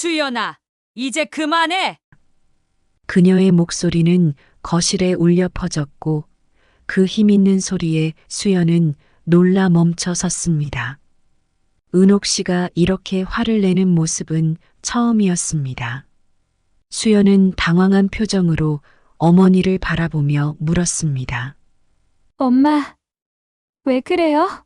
수연아, 이제 그만해. 그녀의 목소리는 거실에 울려 퍼졌고 그 힘있는 소리에 수연은 놀라 멈춰 섰습니다. 은옥 씨가 이렇게 화를 내는 모습은 처음이었습니다. 수연은 당황한 표정으로 어머니를 바라보며 물었습니다. 엄마, 왜 그래요?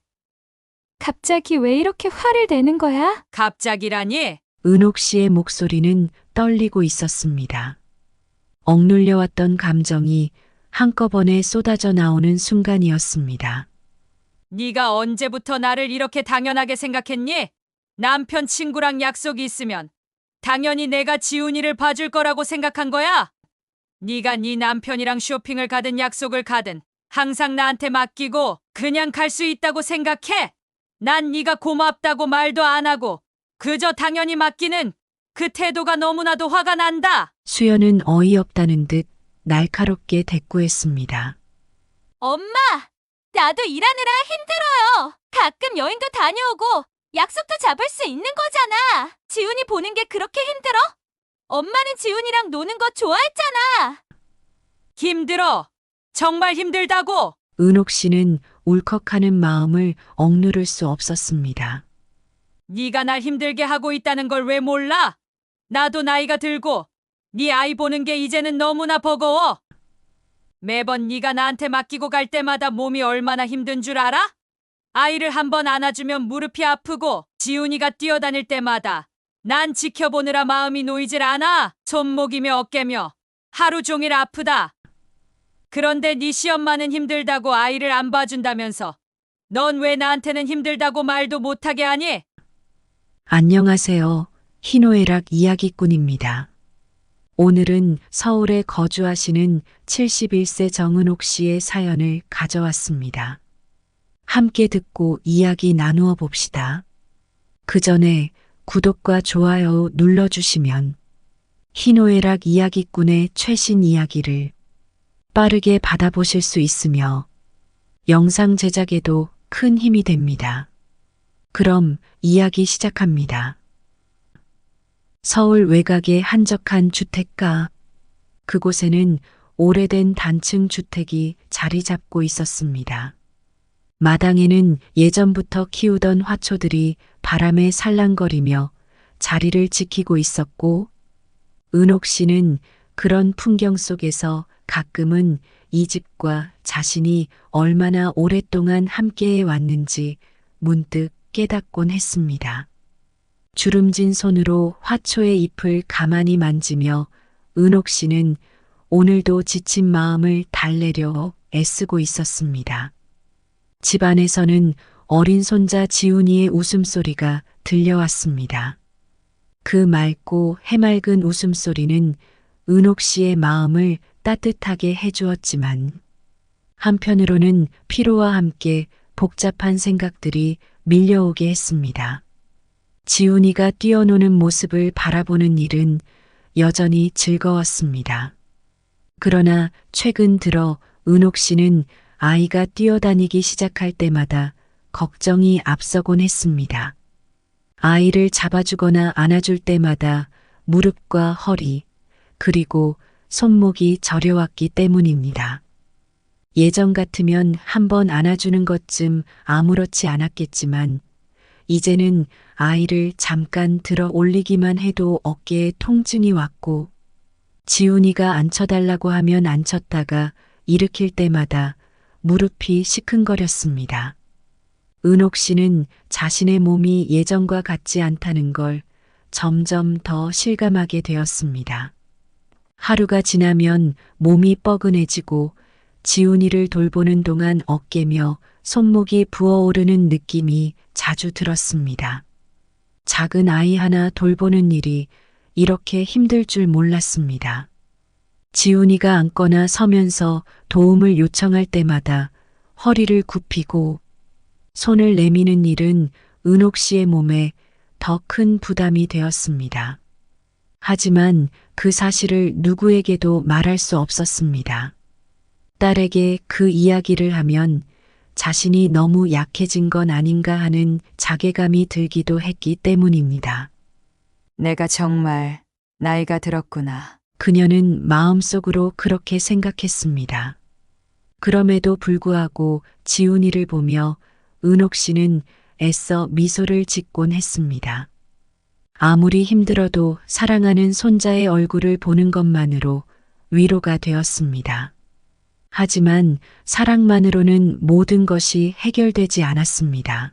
갑자기 왜 이렇게 화를 내는 거야? 갑자기라니? 은옥 씨의 목소리는 떨리고 있었습니다. 억눌려왔던 감정이 한꺼번에 쏟아져 나오는 순간이었습니다. 네가 언제부터 나를 이렇게 당연하게 생각했니? 남편 친구랑 약속이 있으면 당연히 내가 지훈이를 봐줄 거라고 생각한 거야. 네가 네 남편이랑 쇼핑을 가든 약속을 가든 항상 나한테 맡기고 그냥 갈 수 있다고 생각해. 난 네가 고맙다고 말도 안 하고 그저 당연히 맡기는 그 태도가 너무나도 화가 난다. 수연은 어이없다는 듯 날카롭게 대꾸했습니다. 엄마, 나도 일하느라 힘들어요. 가끔 여행도 다녀오고 약속도 잡을 수 있는 거잖아. 지훈이 보는 게 그렇게 힘들어? 엄마는 지훈이랑 노는 거 좋아했잖아. 힘들어. 정말 힘들다고. 은옥 씨는 울컥하는 마음을 억누를 수 없었습니다. 네가 날 힘들게 하고 있다는 걸 왜 몰라? 나도 나이가 들고 네 아이 보는 게 이제는 너무나 버거워. 매번 네가 나한테 맡기고 갈 때마다 몸이 얼마나 힘든 줄 알아? 아이를 한번 안아주면 무릎이 아프고 지훈이가 뛰어다닐 때마다 난 지켜보느라 마음이 놓이질 않아. 손목이며 어깨며 하루 종일 아프다. 그런데 네 시엄마는 힘들다고 아이를 안 봐준다면서 넌 왜 나한테는 힘들다고 말도 못하게 하니? 안녕하세요. 희노애락 이야기꾼입니다. 오늘은 서울에 거주하시는 71세 정은옥 씨의 사연을 가져왔습니다. 함께 듣고 이야기 나누어 봅시다. 그 전에 구독과 좋아요 눌러주시면 희노애락 이야기꾼의 최신 이야기를 빠르게 받아보실 수 있으며 영상 제작에도 큰 힘이 됩니다. 그럼 이야기 시작합니다. 서울 외곽의 한적한 주택가. 그곳에는 오래된 단층 주택이 자리 잡고 있었습니다. 마당에는 예전부터 키우던 화초들이 바람에 살랑거리며 자리를 지키고 있었고, 은옥 씨는 그런 풍경 속에서 가끔은 이 집과 자신이 얼마나 오랫동안 함께해 왔는지 문득 깨닫곤 했습니다. 주름진 손으로 화초의 잎을 가만히 만지며 은옥 씨는 오늘도 지친 마음을 달래려 애쓰고 있었습니다. 집안에서는 어린 손자 지훈이의 웃음소리가 들려왔습니다. 그 맑고 해맑은 웃음소리는 은옥 씨의 마음을 따뜻하게 해주었지만 한편으로는 피로와 함께 복잡한 생각들이 밀려오게 했습니다. 지훈이가 뛰어노는 모습을 바라보는 일은 여전히 즐거웠습니다. 그러나 최근 들어 은옥 씨는 아이가 뛰어다니기 시작할 때마다 걱정이 앞서곤 했습니다. 아이를 잡아주거나 안아줄 때마다 무릎과 허리, 그리고 손목이 저려왔기 때문입니다. 예전 같으면 한번 안아주는 것쯤 아무렇지 않았겠지만, 이제는 아이를 잠깐 들어 올리기만 해도 어깨에 통증이 왔고, 지훈이가 앉혀달라고 하면 앉혔다가 일으킬 때마다 무릎이 시큰거렸습니다. 은옥 씨는 자신의 몸이 예전과 같지 않다는 걸 점점 더 실감하게 되었습니다. 하루가 지나면 몸이 뻐근해지고 지훈이를 돌보는 동안 어깨며 손목이 부어오르는 느낌이 자주 들었습니다. 작은 아이 하나 돌보는 일이 이렇게 힘들 줄 몰랐습니다. 지훈이가 앉거나 서면서 도움을 요청할 때마다 허리를 굽히고 손을 내미는 일은 은옥 씨의 몸에 더 큰 부담이 되었습니다. 하지만 그 사실을 누구에게도 말할 수 없었습니다. 딸에게 그 이야기를 하면 자신이 너무 약해진 건 아닌가 하는 자괴감이 들기도 했기 때문입니다. 내가 정말 나이가 들었구나. 그녀는 마음속으로 그렇게 생각했습니다. 그럼에도 불구하고 지훈이를 보며 은옥 씨는 애써 미소를 짓곤 했습니다. 아무리 힘들어도 사랑하는 손자의 얼굴을 보는 것만으로 위로가 되었습니다. 하지만 사랑만으로는 모든 것이 해결되지 않았습니다.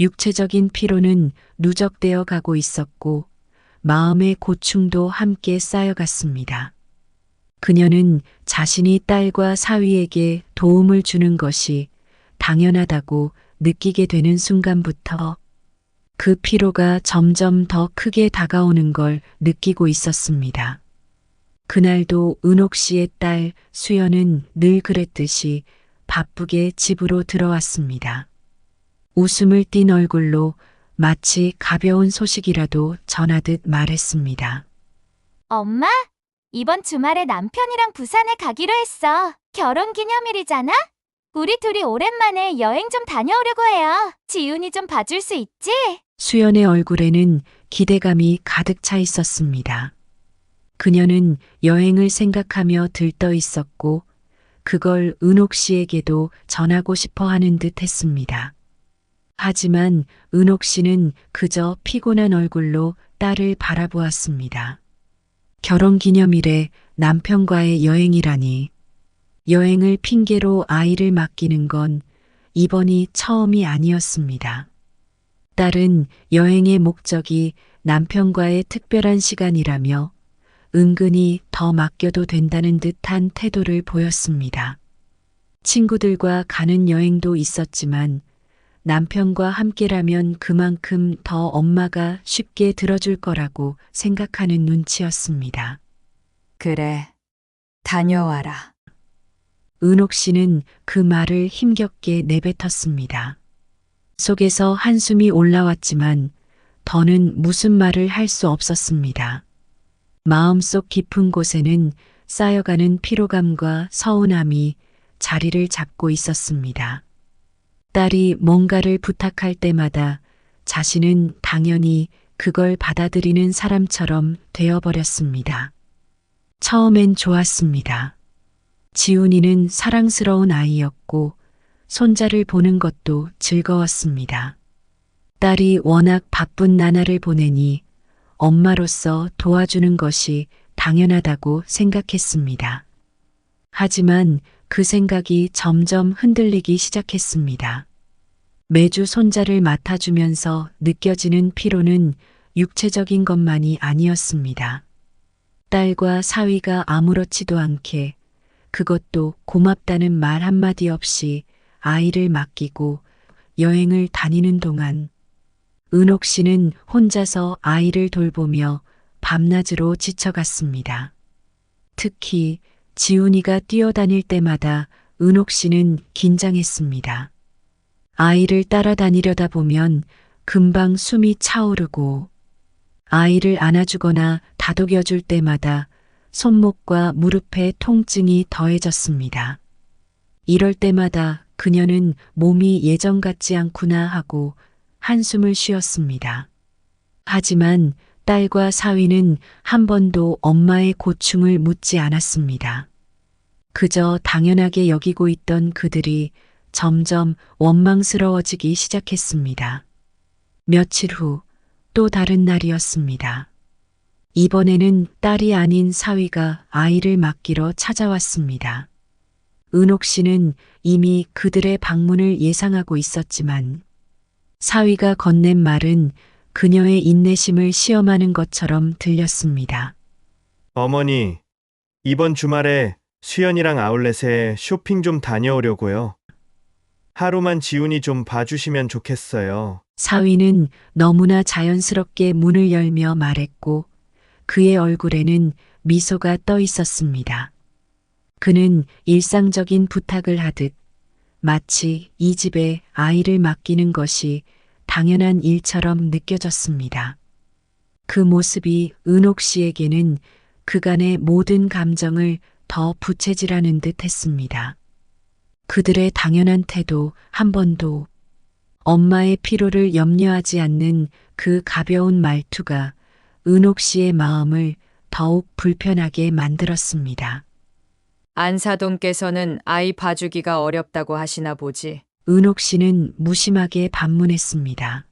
육체적인 피로는 누적되어 가고 있었고 마음의 고충도 함께 쌓여갔습니다. 그녀는 자신이 딸과 사위에게 도움을 주는 것이 당연하다고 느끼게 되는 순간부터 그 피로가 점점 더 크게 다가오는 걸 느끼고 있었습니다. 그날도 은옥 씨의 딸 수연은 늘 그랬듯이 바쁘게 집으로 들어왔습니다. 웃음을 띤 얼굴로 마치 가벼운 소식이라도 전하듯 말했습니다. 엄마, 이번 주말에 남편이랑 부산에 가기로 했어. 결혼 기념일이잖아? 우리 둘이 오랜만에 여행 좀 다녀오려고 해요. 지훈이 좀 봐줄 수 있지? 수연의 얼굴에는 기대감이 가득 차 있었습니다. 그녀는 여행을 생각하며 들떠 있었고, 그걸 은옥 씨에게도 전하고 싶어 하는 듯 했습니다. 하지만 은옥 씨는 그저 피곤한 얼굴로 딸을 바라보았습니다. 결혼 기념일에 남편과의 여행이라니. 여행을 핑계로 아이를 맡기는 건 이번이 처음이 아니었습니다. 딸은 여행의 목적이 남편과의 특별한 시간이라며 은근히 더 맡겨도 된다는 듯한 태도를 보였습니다. 친구들과 가는 여행도 있었지만 남편과 함께라면 그만큼 더 엄마가 쉽게 들어줄 거라고 생각하는 눈치였습니다. 그래. 다녀와라. 은옥 씨는 그 말을 힘겹게 내뱉었습니다. 속에서 한숨이 올라왔지만 더는 무슨 말을 할 수 없었습니다. 마음속 깊은 곳에는 쌓여가는 피로감과 서운함이 자리를 잡고 있었습니다. 딸이 뭔가를 부탁할 때마다 자신은 당연히 그걸 받아들이는 사람처럼 되어버렸습니다. 처음엔 좋았습니다. 지훈이는 사랑스러운 아이였고 손자를 보는 것도 즐거웠습니다. 딸이 워낙 바쁜 나날을 보내니 엄마로서 도와주는 것이 당연하다고 생각했습니다. 하지만 그 생각이 점점 흔들리기 시작했습니다. 매주 손자를 맡아주면서 느껴지는 피로는 육체적인 것만이 아니었습니다. 딸과 사위가 아무렇지도 않게 그것도 고맙다는 말 한마디 없이 아이를 맡기고 여행을 다니는 동안 은옥 씨는 혼자서 아이를 돌보며 밤낮으로 지쳐갔습니다. 특히 지훈이가 뛰어다닐 때마다 은옥 씨는 긴장했습니다. 아이를 따라다니려다 보면 금방 숨이 차오르고 아이를 안아주거나 다독여줄 때마다 손목과 무릎에 통증이 더해졌습니다. 이럴 때마다 그녀는 몸이 예전 같지 않구나 하고 한숨을 쉬었습니다. 하지만 딸과 사위는 한 번도 엄마의 고충을 묻지 않았습니다. 그저 당연하게 여기고 있던 그들이 점점 원망스러워지기 시작했습니다. 며칠 후 또 다른 날이었습니다. 이번에는 딸이 아닌 사위가 아이를 맡기러 찾아왔습니다. 은옥 씨는 이미 그들의 방문을 예상하고 있었지만 사위가 건넨 말은 그녀의 인내심을 시험하는 것처럼 들렸습니다. 어머니, 이번 주말에 수연이랑 아울렛에 쇼핑 좀 다녀오려고요. 하루만 지훈이 좀 봐주시면 좋겠어요. 사위는 너무나 자연스럽게 문을 열며 말했고 그의 얼굴에는 미소가 떠 있었습니다. 그는 일상적인 부탁을 하듯 마치 이 집에 아이를 맡기는 것이 당연한 일처럼 느껴졌습니다. 그 모습이 은옥 씨에게는 그간의 모든 감정을 더 부채질하는 듯 했습니다. 그들의 당연한 태도 한 번도 엄마의 피로를 염려하지 않는 그 가벼운 말투가 은옥 씨의 마음을 더욱 불편하게 만들었습니다. 안사돈께서는 아이 봐주기가 어렵다고 하시나 보지. 은옥 씨는 무심하게 반문했습니다.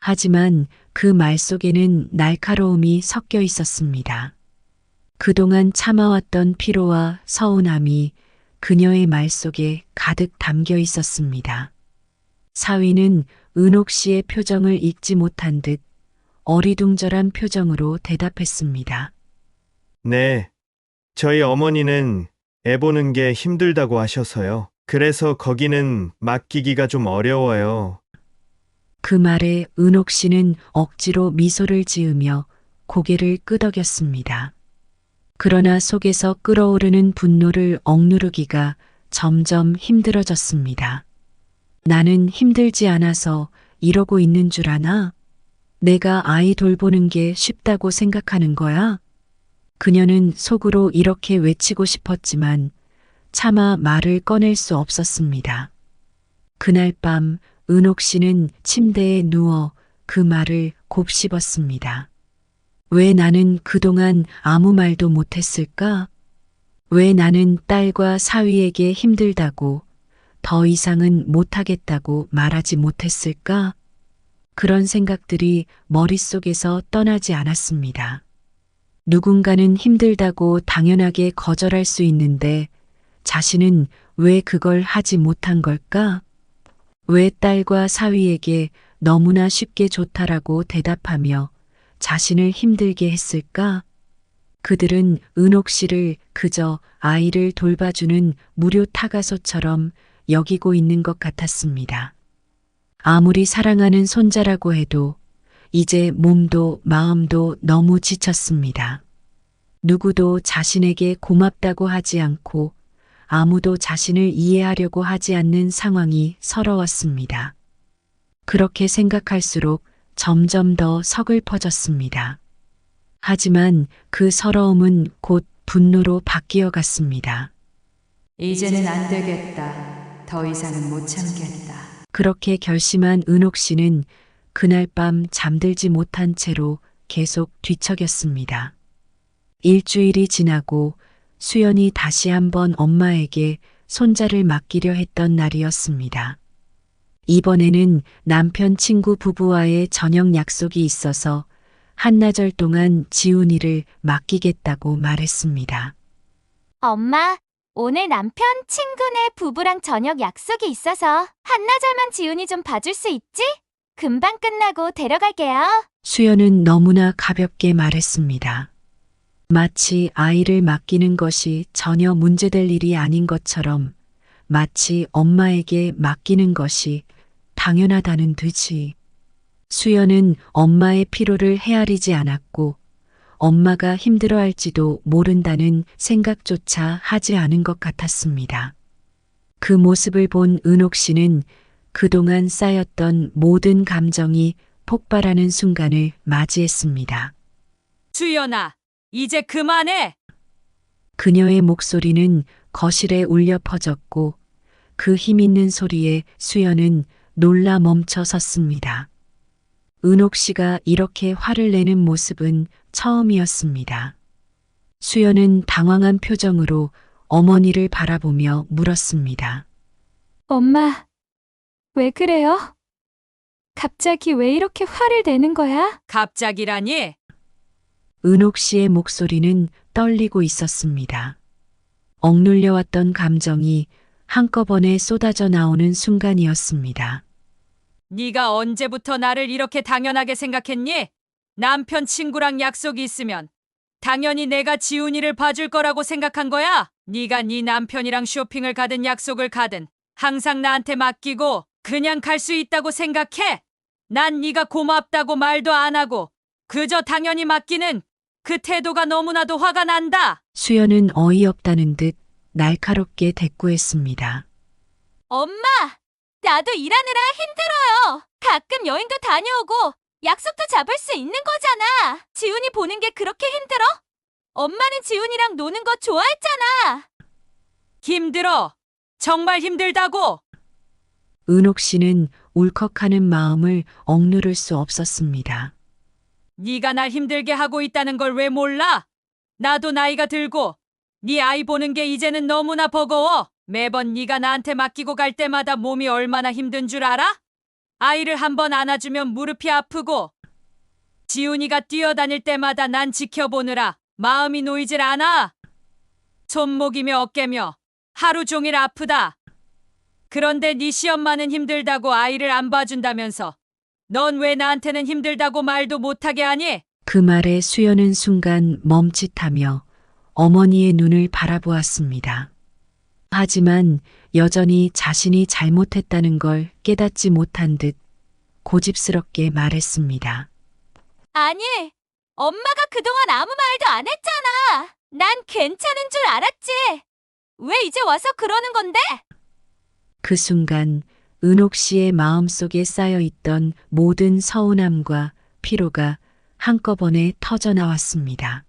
하지만 그 말 속에는 날카로움이 섞여 있었습니다. 그동안 참아왔던 피로와 서운함이 그녀의 말 속에 가득 담겨 있었습니다. 사위는 은옥 씨의 표정을 읽지 못한 듯 어리둥절한 표정으로 대답했습니다. 네. 저희 어머니는 애 보는 게 힘들다고 하셔서요. 그래서 거기는 맡기기가 좀 어려워요. 그 말에 은옥 씨는 억지로 미소를 지으며 고개를 끄덕였습니다. 그러나 속에서 끓어오르는 분노를 억누르기가 점점 힘들어졌습니다. 나는 힘들지 않아서 이러고 있는 줄 아나? 내가 아이 돌보는 게 쉽다고 생각하는 거야? 그녀는 속으로 이렇게 외치고 싶었지만 차마 말을 꺼낼 수 없었습니다. 그날 밤 은옥 씨는 침대에 누워 그 말을 곱씹었습니다. 왜 나는 그동안 아무 말도 못했을까? 왜 나는 딸과 사위에게 힘들다고 더 이상은 못하겠다고 말하지 못했을까? 그런 생각들이 머릿속에서 떠나지 않았습니다. 누군가는 힘들다고 당연하게 거절할 수 있는데 자신은 왜 그걸 하지 못한 걸까? 왜 딸과 사위에게 너무나 쉽게 좋다라고 대답하며 자신을 힘들게 했을까? 그들은 은옥 씨를 그저 아이를 돌봐주는 무료 타가소처럼 여기고 있는 것 같았습니다. 아무리 사랑하는 손자라고 해도 이제 몸도 마음도 너무 지쳤습니다. 누구도 자신에게 고맙다고 하지 않고 아무도 자신을 이해하려고 하지 않는 상황이 서러웠습니다. 그렇게 생각할수록 점점 더 서글퍼졌습니다. 하지만 그 서러움은 곧 분노로 바뀌어 갔습니다. 이제는 안 되겠다. 더 이상은 못 참겠다. 그렇게 결심한 은옥 씨는 그날 밤 잠들지 못한 채로 계속 뒤척였습니다. 일주일이 지나고 수연이 다시 한번 엄마에게 손자를 맡기려 했던 날이었습니다. 이번에는 남편 친구 부부와의 저녁 약속이 있어서 한나절 동안 지훈이를 맡기겠다고 말했습니다. 엄마, 오늘 남편 친구네 부부랑 저녁 약속이 있어서 한나절만 지훈이 좀 봐줄 수 있지? 금방 끝나고 데려갈게요. 수연은 너무나 가볍게 말했습니다. 마치 아이를 맡기는 것이 전혀 문제될 일이 아닌 것처럼 마치 엄마에게 맡기는 것이 당연하다는 듯이 수연은 엄마의 피로를 헤아리지 않았고 엄마가 힘들어할지도 모른다는 생각조차 하지 않은 것 같았습니다. 그 모습을 본 은옥 씨는 그동안 쌓였던 모든 감정이 폭발하는 순간을 맞이했습니다. 수연아, 이제 그만해. 그녀의 목소리는 거실에 울려 퍼졌고 그 힘있는 소리에 수연은 놀라 멈춰 섰습니다. 은옥 씨가 이렇게 화를 내는 모습은 처음이었습니다. 수연은 당황한 표정으로 어머니를 바라보며 물었습니다. 엄마, 왜 그래요? 갑자기 왜 이렇게 화를 내는 거야? 갑자기라니? 은옥 씨의 목소리는 떨리고 있었습니다. 억눌려왔던 감정이 한꺼번에 쏟아져 나오는 순간이었습니다. 네가 언제부터 나를 이렇게 당연하게 생각했니? 남편 친구랑 약속이 있으면 당연히 내가 지훈이를 봐줄 거라고 생각한 거야. 네가 네 남편이랑 쇼핑을 가든 약속을 가든 항상 나한테 맡기고 그냥 갈 수 있다고 생각해. 난 네가 고맙다고 말도 안 하고 그저 당연히 맡기는 그 태도가 너무나도 화가 난다. 수연은 어이없다는 듯 날카롭게 대꾸했습니다. 엄마, 나도 일하느라 힘들어요. 가끔 여행도 다녀오고 약속도 잡을 수 있는 거잖아. 지훈이 보는 게 그렇게 힘들어? 엄마는 지훈이랑 노는 거 좋아했잖아. 힘들어. 정말 힘들다고. 은옥 씨는 울컥하는 마음을 억누를 수 없었습니다. 네가 날 힘들게 하고 있다는 걸 왜 몰라? 나도 나이가 들고 네 아이 보는 게 이제는 너무나 버거워. 매번 네가 나한테 맡기고 갈 때마다 몸이 얼마나 힘든 줄 알아? 아이를 한번 안아주면 무릎이 아프고 지훈이가 뛰어다닐 때마다 난 지켜보느라 마음이 놓이질 않아. 손목이며 어깨며 하루 종일 아프다. 그런데 네 시엄마는 힘들다고 아이를 안 봐준다면서 넌 왜 나한테는 힘들다고 말도 못하게 하니? 그 말에 수연은 순간 멈칫하며 어머니의 눈을 바라보았습니다. 하지만 여전히 자신이 잘못했다는 걸 깨닫지 못한 듯 고집스럽게 말했습니다. 아니, 엄마가 그동안 아무 말도 안 했잖아. 난 괜찮은 줄 알았지. 왜 이제 와서 그러는 건데? 그 순간 은옥 씨의 마음속에 쌓여 있던 모든 서운함과 피로가 한꺼번에 터져 나왔습니다.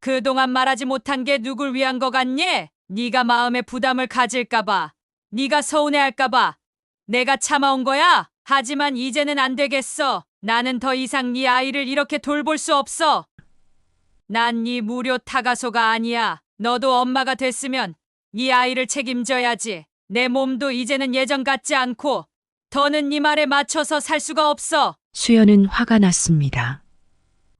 그동안 말하지 못한 게 누굴 위한 거 같니? 네가 마음에 부담을 가질까 봐, 네가 서운해할까 봐 내가 참아온 거야. 하지만 이제는 안 되겠어. 나는 더 이상 네 아이를 이렇게 돌볼 수 없어. 난 네 무료 타가소가 아니야. 너도 엄마가 됐으면 네 아이를 책임져야지. 내 몸도 이제는 예전 같지 않고 더는 네 말에 맞춰서 살 수가 없어. 수연은 화가 났습니다.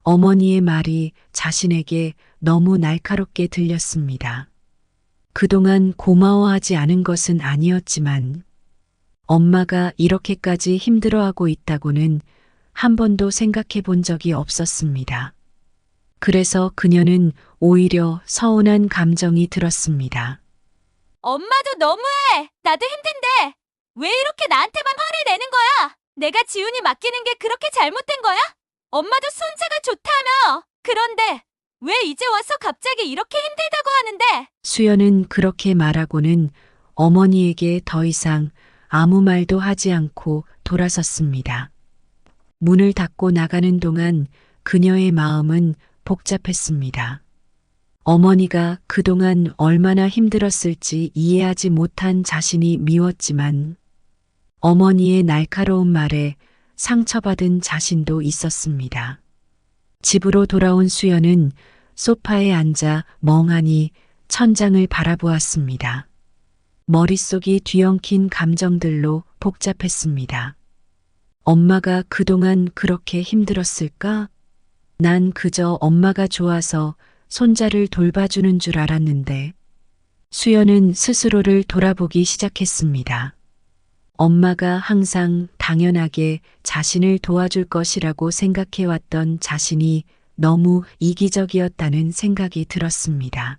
어머니의 말이 자신에게 너무 날카롭게 들렸습니다. 그동안 고마워하지 않은 것은 아니었지만 엄마가 이렇게까지 힘들어하고 있다고는 한 번도 생각해 본 적이 없었습니다. 그래서 그녀는 오히려 서운한 감정이 들었습니다. 엄마도 너무해. 나도 힘든데. 왜 이렇게 나한테만 화를 내는 거야? 내가 지훈이 맡기는 게 그렇게 잘못된 거야? 엄마도 손자가 좋다며. 그런데 왜 이제 와서 갑자기 이렇게 힘들다고 하는데? 수연은 그렇게 말하고는 어머니에게 더 이상 아무 말도 하지 않고 돌아섰습니다. 문을 닫고 나가는 동안 그녀의 마음은 복잡했습니다. 어머니가 그동안 얼마나 힘들었을지 이해하지 못한 자신이 미웠지만 어머니의 날카로운 말에 상처받은 자신도 있었습니다. 집으로 돌아온 수연은 소파에 앉아 멍하니 천장을 바라보았습니다. 머릿속이 뒤엉킨 감정들로 복잡했습니다. 엄마가 그동안 그렇게 힘들었을까? 난 그저 엄마가 좋아서 손자를 돌봐주는 줄 알았는데, 수연은 스스로를 돌아보기 시작했습니다. 엄마가 항상 당연하게 자신을 도와줄 것이라고 생각해왔던 자신이 너무 이기적이었다는 생각이 들었습니다.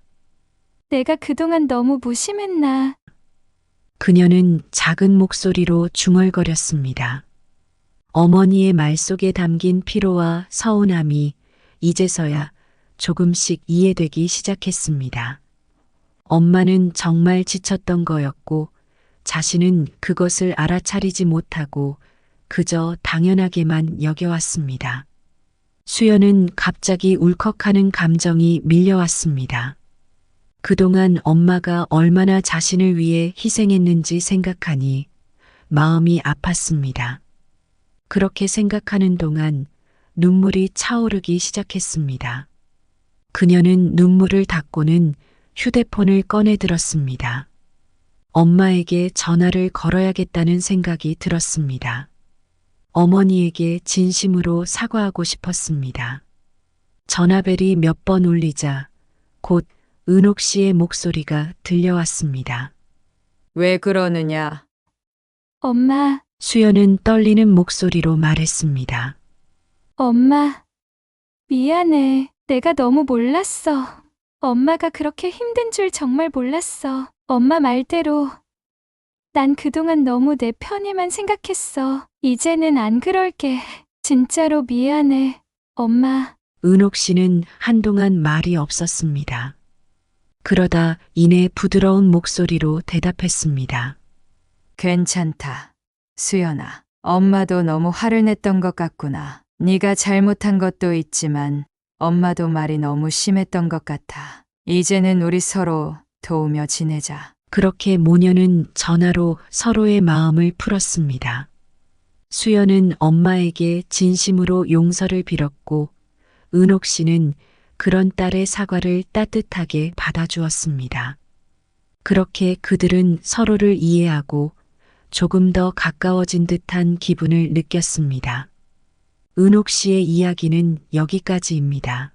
내가 그동안 너무 무심했나? 그녀는 작은 목소리로 중얼거렸습니다. 어머니의 말 속에 담긴 피로와 서운함이 이제서야 조금씩 이해되기 시작했습니다. 엄마는 정말 지쳤던 거였고 자신은 그것을 알아차리지 못하고 그저 당연하게만 여겨왔습니다. 수연은 갑자기 울컥하는 감정이 밀려왔습니다. 그동안 엄마가 얼마나 자신을 위해 희생했는지 생각하니 마음이 아팠습니다. 그렇게 생각하는 동안 눈물이 차오르기 시작했습니다. 그녀는 눈물을 닦고는 휴대폰을 꺼내 들었습니다. 엄마에게 전화를 걸어야겠다는 생각이 들었습니다. 어머니에게 진심으로 사과하고 싶었습니다. 전화벨이 몇 번 울리자 곧 은옥 씨의 목소리가 들려왔습니다. 왜 그러느냐? 엄마, 수연은 떨리는 목소리로 말했습니다. 엄마. 미안해. 내가 너무 몰랐어. 엄마가 그렇게 힘든 줄 정말 몰랐어. 엄마 말대로. 난 그동안 너무 내 편에만 생각했어. 이제는 안 그럴게. 진짜로 미안해. 엄마. 은옥 씨는 한동안 말이 없었습니다. 그러다 이내 부드러운 목소리로 대답했습니다. 괜찮다. 수연아, 엄마도 너무 화를 냈던 것 같구나. 네가 잘못한 것도 있지만 엄마도 말이 너무 심했던 것 같아. 이제는 우리 서로 도우며 지내자. 그렇게 모녀는 전화로 서로의 마음을 풀었습니다. 수연은 엄마에게 진심으로 용서를 빌었고 은옥 씨는 그런 딸의 사과를 따뜻하게 받아주었습니다. 그렇게 그들은 서로를 이해하고 조금 더 가까워진 듯한 기분을 느꼈습니다. 은옥 씨의 이야기는 여기까지입니다.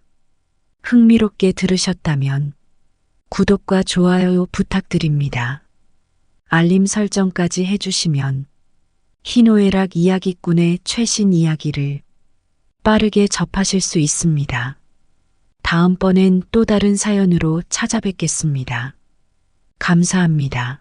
흥미롭게 들으셨다면 구독과 좋아요 부탁드립니다. 알림 설정까지 해주시면 희노애락 이야기꾼의 최신 이야기를 빠르게 접하실 수 있습니다. 다음번엔 또 다른 사연으로 찾아뵙겠습니다. 감사합니다.